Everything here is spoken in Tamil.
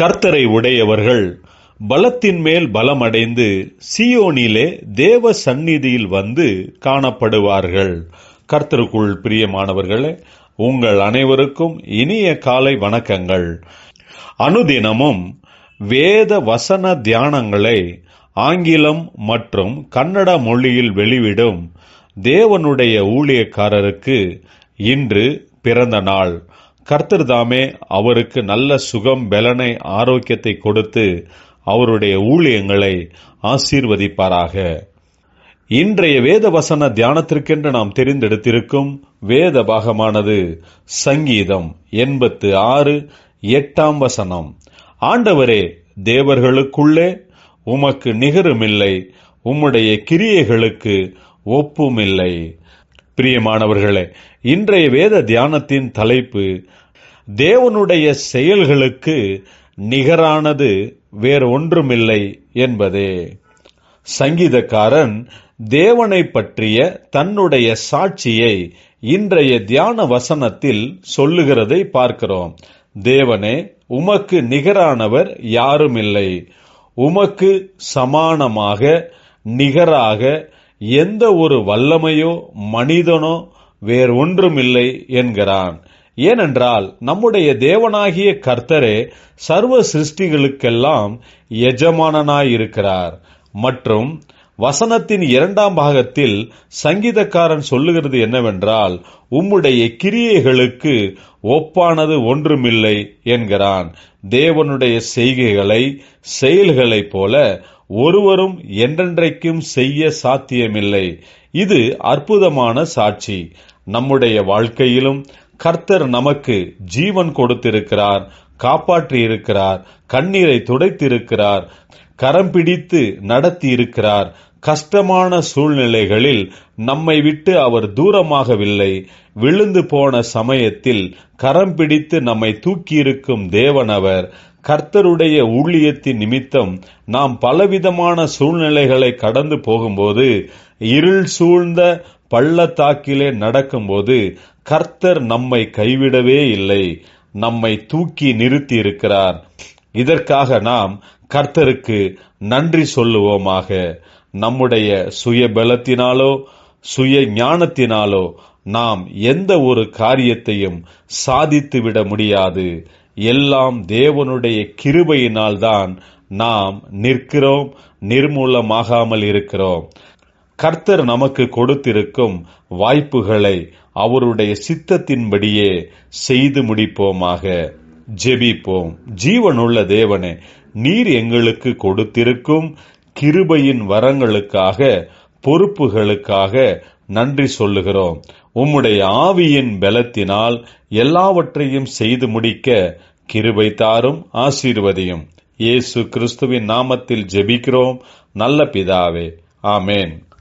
கர்த்தரை உடையவர்கள் பலத்தின் மேல் பலமடைந்து சியோனிலே தேவ சந்நிதியில் வந்து காணப்படுவார்கள். கர்த்தருக்குள் பிரியமானவர்களே உங்கள் அனைவருக்கும் இனிய காலை வணக்கங்கள். அனுதினமும் வேத வசன தியானங்களை ஆங்கிலம் மற்றும் கன்னட மொழியில் வெளிவிடும் தேவனுடைய ஊழியக்காரருக்கு இன்று பிறந்த நாள் கர்த்தர் தாமே அவருக்கு நல்ல சுகம் பலனை ஆரோக்கியத்தை கொடுத்து அவருடைய ஊழியங்களை ஆசீர்வதிப்பாராக. இன்றைய வேத வசன தியானத்திற்கென்று நாம் தெரிந்தெடுத்திருக்கும் வேத பாகமானது சங்கீதம் எண்பத்து ஆறு எட்டாம் வசனம். ஆண்டவரே தேவர்களுக்குள்ளே உமக்கு நிகருமில்லை உம்முடைய கிரியைகளுக்கு ஒப்புமில்லை. பிரியமானவர்களே இன்றைய வேத தியானத்தின் தலைப்பு தேவனுடைய செயல்களுக்கு நிகரானது வேறு ஒன்றுமில்லை என்பதே. சங்கீதக்காரன் தேவனை பற்றிய தன்னுடைய சாட்சியை இன்றைய தியான வசனத்தில் சொல்லுகிறதை பார்க்கிறோம். தேவனே உமக்கு நிகரானவர் யாருமில்லை. உமக்கு சமானமாக நிகராக எந்த ஒரு வல்லமையோ மனிதனோ வேறு ஒன்றுமில்லை என்கிறான். ஏனென்றால் நம்முடைய தேவனாகிய கர்த்தரே சர்வ சிருஷ்டிகளுக்கெல்லாம் எஜமானனாயிருக்கிறார். மற்றும் வசனத்தின் இரண்டாம் பாகத்தில் சங்கீதக்காரன் சொல்லுகிறது என்னவென்றால் உம்முடைய கிரியைகளுக்கு ஒப்பானது ஒன்றுமில்லை என்கிறான். தேவனுடைய செய்கைகளை செயல்களைப் போல ஒருவரும் என்றென்றைக்கும் செய்ய சாத்தியமில்லை. இது அற்புதமான சாட்சி. நம்முடைய வாழ்க்கையிலும் கர்த்தர் நமக்கு ஜீவன் கொடுத்திருக்கிறார். காப்பாற்றி இருக்கிறார் கண்ணீரை துடைத்திருக்கிறார் கரம் பிடித்து நடத்தி இருக்கிறார் கஷ்டமான சூழ்நிலைகளில் நம்மை விட்டு அவர் தூரமாகவில்லை. விழுந்து போன சமயத்தில் கரம் பிடித்து நம்மை தூக்கியிருக்கும் தேவனவர். கர்த்தருடைய ஊழியத்தின் நிமித்தம் நாம் பலவிதமான சூழ்நிலைகளை கடந்து போகும்போது இருள் சூழ்ந்த பள்ளத்தாக்கிலே நடக்கும்போது கர்த்தர் நம்மை கைவிடவே இல்லை. நம்மை தூக்கி நிறுத்தி இருக்கிறார் இதற்காக நாம் கர்த்தருக்கு நன்றி சொல்லுவோமாக. நம்முடைய சுய பலத்தினாலோ சுய ஞானத்தினாலோ நாம் எந்த ஒரு காரியத்தையும் சாதித்து விட முடியாது. எல்லாம் தேவனுடைய கிருபையினால்தான் நாம் நிற்கிறோம் நிர்மூலமாகாமல் இருக்கிறோம். கர்த்தர் நமக்கு கொடுத்திருக்கும் வாய்ப்புகளை அவருடைய சித்தத்தின்படியே செய்து முடிப்போமாக. ஜெபிப்போம். ஜீவனுள்ள தேவனே நீர் எங்களுக்கு கொடுத்திருக்கும் கிருபையின் வரங்களுக்காக பொறுப்புகளுக்காக நன்றி சொல்லுகிறோம். உம்முடைய ஆவியின் பலத்தினால் எல்லாவற்றையும் செய்து முடிக்க கிருபை தாரும் ஆசீர்வதியும். இயேசு கிறிஸ்துவின் நாமத்தில் ஜெபிக்கிறோம். நல்ல பிதாவே. ஆமேன்.